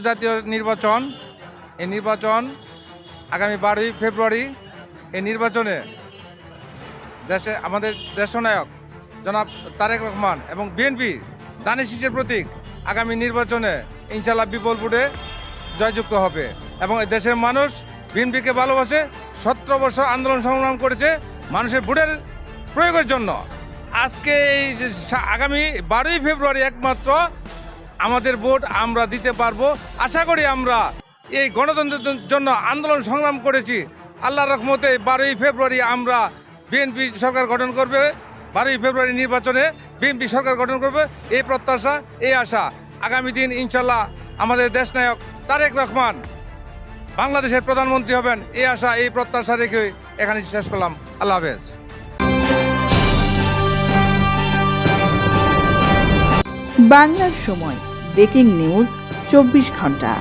জাতীয় নির্বাচন, এই নির্বাচন আগামী বারোই ফেব্রুয়ারি, এই নির্বাচনে দেশে, আমাদের দেশনায়ক জনাব তারেক রহমান এবং বিএনপি দানি প্রতীক আগামী নির্বাচনে ইনশাল্লাহ বিপুল ভোটে জয়যুক্ত হবে এবং দেশের মানুষ বিএনপিকে ভালোবাসে, সতেরো বছর আন্দোলন সংগ্রাম করেছে মানুষের ভোটের প্রয়োগের জন্য। আজকে এই আগামী বারোই ফেব্রুয়ারি একমাত্র আমাদের ভোট আমরা দিতে পারব। আশা করি আমরা এই গণতন্ত্রের জন্য আন্দোলন সংগ্রাম করেছি। আল্লাহ রহমতে বারোই ফেব্রুয়ারি আমরা বিএনপি সরকার গঠন করবে। বারোই ফেব্রুয়ারি নির্বাচনে বিএনপি সরকার গঠন করবে। এই প্রত্যাশা, এই আশা। আগামী দিন ইনশাল্লাহ আমাদের দেশনায়ক তারেক রহমান বাংলাদেশের প্রধানমন্ত্রী হবেন। এই আশা, এই প্রত্যাশা রেখে এখানে শেষ করলাম। আল্লাহ হাফেজ। বাংলার সময়। ব্রেকিং নিউজ চব্বিশ ঘণ্টা।